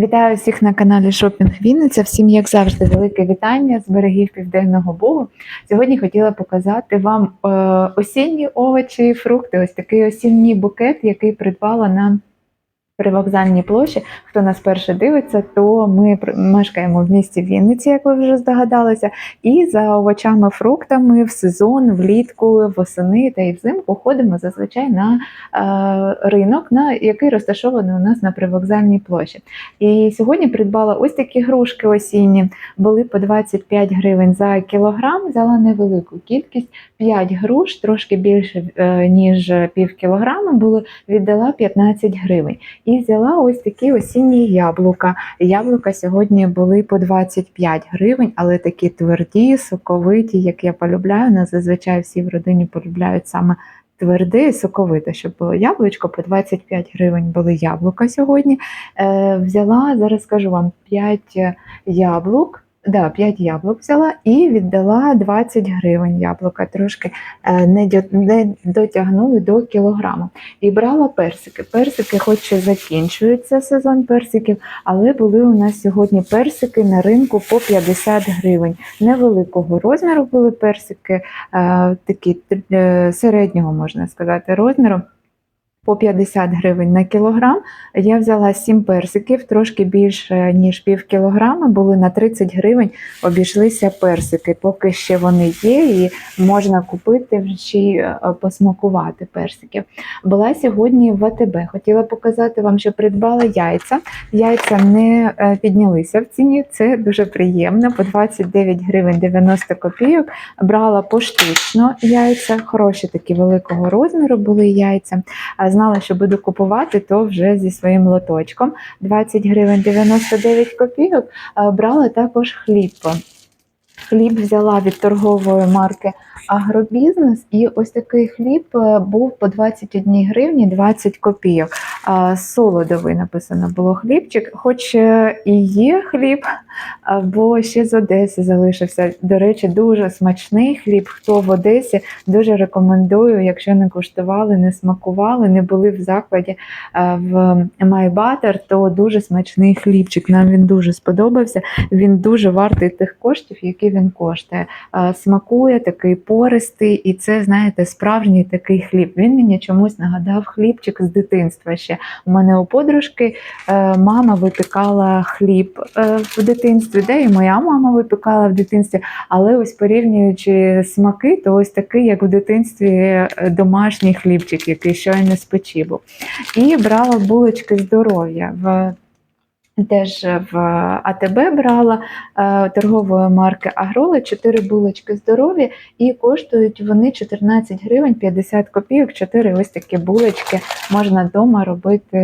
Вітаю всіх на каналі Шопінг Вінниця. Всім, як завжди, велике вітання з берегів Південного Бугу. Сьогодні хотіла показати вам е, осінні овочі і фрукти. Ось такий осінній букет, який придбала на привокзальній площі. Хто нас перше дивиться, то ми мешкаємо в місті Вінниці, як ви вже здогадалися. І за овочами, фруктами в сезон, влітку, восени та й взимку ходимо зазвичай на е, ринок, на який розташований у нас на привокзальній площі. І сьогодні придбала ось такі грушки осінні, були по 25 гривень за кілограм, взяла невелику кількість, 5 груш, трошки більше е, ніж пів кілограма, було, віддала 15 гривень. І взяла ось такі осінні яблука. Яблука сьогодні були по 25 гривень, але такі тверді, соковиті, як я полюбляю. Нас зазвичай всі в родині полюбляють саме тверде і соковите, щоб було яблучко по 25 гривень були яблука сьогодні. Е, взяла, зараз скажу вам, 5 яблук. Да, 5 яблук взяла і віддала 20 гривень яблука. Трошки е, не, дотягнули до кілограма. І брала персики. Персики, хоч і закінчується сезон персиків, але були у нас сьогодні персики на ринку по 50 гривень. Невеликого розміру були персики, е, такі е, середнього, можна сказати, розміру. По 50 гривень на кілограм. Я взяла 7 персиків, трошки більше, ніж пів кілограма, були на 30 гривень, обійшлися персики. Поки ще вони є, і можна купити ще й е, посмакувати персиків. Була сьогодні в АТБ. Хотіла показати вам, що придбала яйця. Яйця не е, піднялися в ціні, це дуже приємно. По 29 гривень 90 копійок. Брала поштучно яйця, хороші такі великого розміру були яйця. Знала, що буду купувати, то вже зі своїм лоточком. 20 гривень 99 копійок. Брала також хліб. Хліб взяла від торгової марки Агробізнес, і ось такий хліб е, був по 21 гривні 20 копійок. Солодовий написано було хлібчик, хоч е, і є хліб, а, бо ще з Одеси залишився. До речі, дуже смачний хліб. Хто в Одесі, дуже рекомендую, якщо не куштували, не смакували, не були в закладі в Майбатер, то дуже смачний хлібчик. Нам він дуже сподобався. Він дуже вартий тих коштів, які він коштує. Смакує такий пористий, і це, знаєте, справжній такий хліб. Він мені чомусь нагадав хлібчик з дитинства ще. У мене у подружки е, мама випікала хліб е, в дитинстві, де і моя мама випікала в дитинстві. Але ось порівнюючи смаки, то ось такий, як в дитинстві, е, домашній хлібчик, який щойно з печі був. І брала булочки здоров'я в. Теж в АТБ брала е, торгової марки Агроли 4 булочки здорові, і коштують вони 14 гривень 50 копійок. 4 ось такі булочки. Можна вдома робити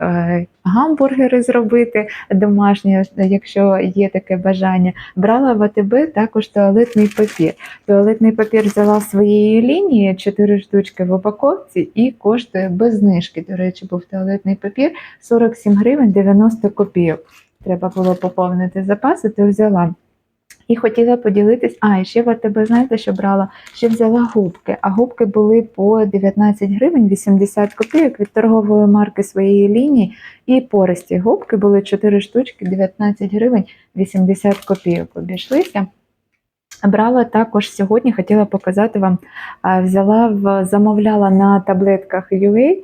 е, гамбургери, зробити домашні, якщо є таке бажання. Брала в АТБ також туалетний папір. Туалетний папір взяла своєї лінії, 4 штучки в упаковці, і коштує без знижки. До речі, був туалетний папір 47 гривень 90 копійок. Треба було поповнити запаси, то взяла. І хотіла поділитись. А, і ще в АТБ, знаєте, що брала? Ще взяла губки. А губки були по 19 гривень 80 копійок від торгової марки своєї лінії. І пористі губки були 4 штучки, 19 гривень 80 копійок обійшлися. Брала також сьогодні, хотіла показати вам, взяла в замовляла на таблетках UA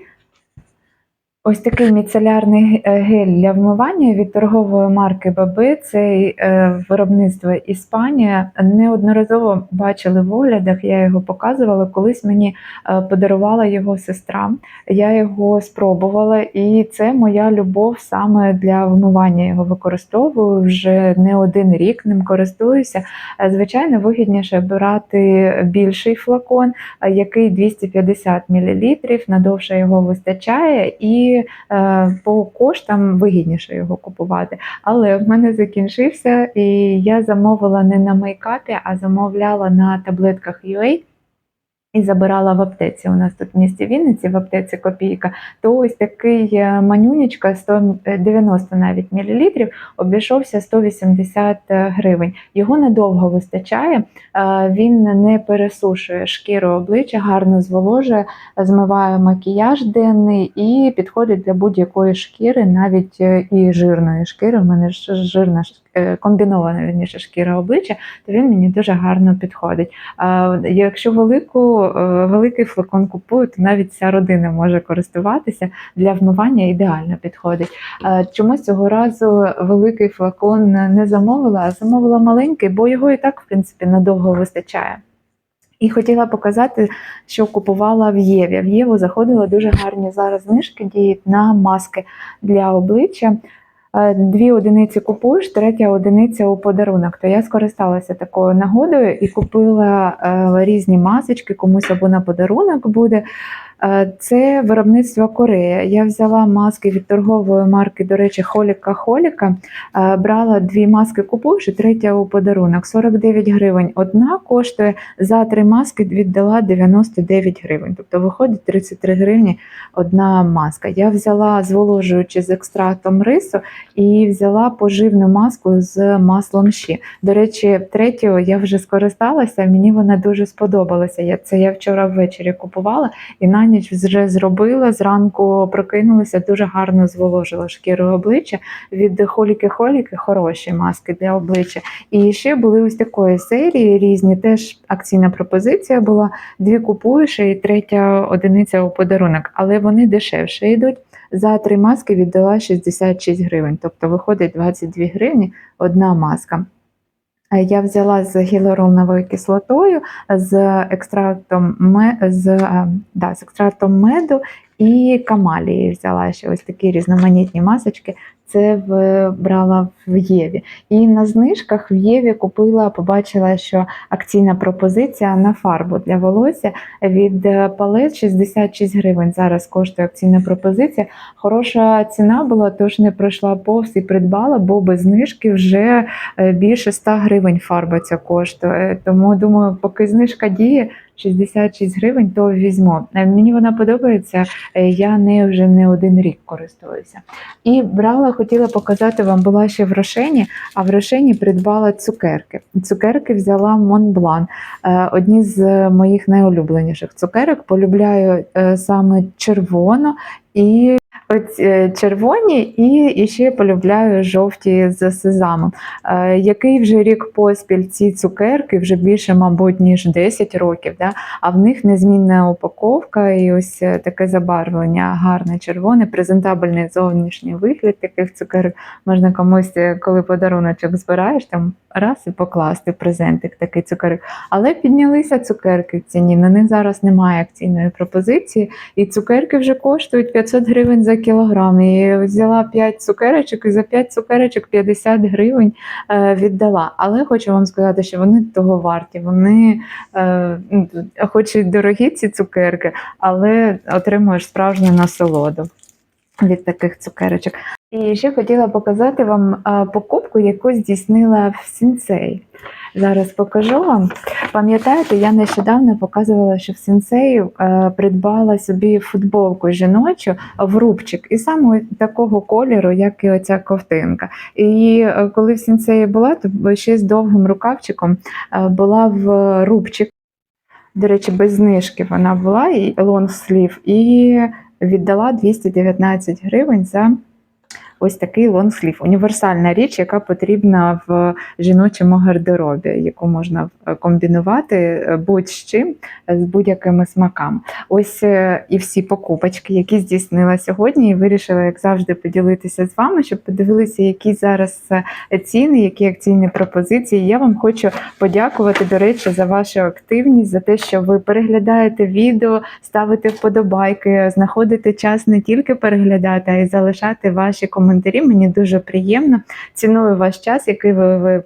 Ось такий міцелярний е, гель для вмивання від торгової марки Баби. Це е, виробництво Іспанія. Неодноразово бачили в оглядах, я його показувала. Колись мені е, подарувала його сестра. Я його спробувала, і це моя любов саме для вмивання. Його використовую вже не один рік ним користуюся. Звичайно, вигідніше брати більший флакон, який 250 мл, надовше його вистачає, і е, по коштам вигідніше його купувати. Але в мене закінчився, і я замовила не на мейкапі, а замовляла на таблетках UA. І забирала в аптеці. У нас тут в місті Вінниці, в аптеці Копійка, то ось такий е, манюнечка 190 навіть мілілітрів обійшовся 180 гривень. Його недовго вистачає, е, він не пересушує шкіру обличчя, гарно зволожує, змиває макіяж денний і підходить для будь-якої шкіри, навіть е, і жирної шкіри. У мене ж жирна ш- е, комбінована вірніше шкіра обличчя, то він мені дуже гарно підходить. Якщо велику, е, великий флакон купую, то навіть вся родина може користуватися для вмивання ідеально підходить. Е, Чомусь цього разу великий флакон не замовила, а замовила маленький, бо його і так, в принципі, надовго вистачає. І хотіла показати, що купувала в Єві. В Єву заходили дуже гарні зараз знижки діють на маски для обличчя. Е, Дві одиниці купуєш, третя одиниця у подарунок. То я скористалася такою нагодою і купила е, різні масочки, комусь або на подарунок буде. Е, Це виробництво Корея. Я взяла маски від торгової марки, до речі, Холіка Холіка. Е, Брала дві маски купуєш і третя у подарунок. 49 гривень одна коштує. За три маски віддала 99 гривень. Тобто виходить 33 гривні одна маска. Я взяла зволожуючи з екстрактом рису і взяла поживну маску з маслом щі. До речі, третю я вже скористалася, мені вона дуже сподобалася. Це я вчора ввечері купувала і на ніч вже зробила. Зранку прокинулася, дуже гарно зволожила шкіру обличчя. Від холіки-холіки хороші маски для обличчя. І ще були ось такої серії різні. Теж акційна пропозиція була. Дві купуєш і третя одиниця у подарунок, але вони дешевше йдуть. За три маски віддала 66 гривень, тобто виходить 22 гривні одна маска. Я взяла з гіалуроновою кислотою, з екстрактом, з, е, да, з екстрактом меду і камалії взяла ще ось такі різноманітні масочки. Це в, брала в Єві. І на знижках в Єві купила, побачила, що акційна пропозиція на фарбу для волосся від е, палет 66 гривень. Зараз коштує акційна пропозиція. Хороша ціна була, тож не пройшла повз і придбала, бо без знижки вже е, більше 100 гривень фарба ця коштує. Тому думаю, поки знижка діє 66 гривень, то візьму. Е, Мені вона подобається, е, я нею вже не один рік користуюся. І брала, хотіла показати вам, була ще в Рошені, а в Рошені придбала цукерки. Цукерки взяла Монблан. Одні з моїх найулюбленіших цукерок. Полюбляю е, саме червону і Ось е, червоні, і, ще полюбляю жовті з сезамом. Е, який вже рік поспіль ці цукерки, вже більше, мабуть, ніж 10 років, да? а в них незмінна упаковка і ось е, таке забарвлення гарне червоне, презентабельний зовнішній вигляд таких цукерок. Можна комусь, коли подаруночок збираєш, там раз і покласти презентик такий цукерок. Але піднялися цукерки в ціні. На них зараз немає акційної пропозиції, і цукерки вже коштують 500 гривень за кілограм. І взяла 5 цукерочок, і за 5 цукерочок 50 гривень е, віддала. Але хочу вам сказати, що вони того варті. Вони, е, ну, хоч і дорогі ці цукерки, але отримуєш справжню насолоду від таких цукерочок. І ще хотіла показати вам е, покупку, яку здійснила в Сінцей. Зараз покажу вам. Пам'ятаєте, я нещодавно показувала, що в сенсею е, придбала собі футболку жіночу в рубчик, і саме такого кольору, як і оця ковтинка. І е, коли в сенсеї була, то ще з довгим рукавчиком е, була в рубчик. До речі, без знижки вона була і лонгслів, і віддала 219 гривень за ось такий лонгслів. Універсальна річ, яка потрібна в жіночому гардеробі, яку можна е, комбінувати е, будь-з чим е, з будь-якими смаками. Ось і всі покупочки, які здійснила сьогодні, і вирішила, як завжди, поділитися з вами, щоб подивилися, які зараз ціни, які акційні пропозиції. Я вам хочу подякувати, до речі, за вашу активність, за те, що ви переглядаєте відео, ставите вподобайки, знаходите час не тільки переглядати, а й залишати ваші коментарі. Мені дуже приємно. Ціную ваш час, який ви, ви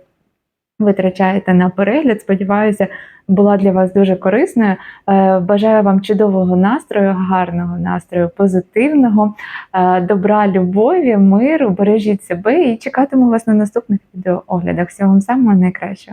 витрачаєте на перегляд. Сподіваюся, була для вас дуже корисною. Е, Бажаю вам чудового настрою, гарного настрою, позитивного, е, добра, любові, миру. Бережіть себе і чекатиму вас на наступних відеооглядах. Всього вам самого найкращого.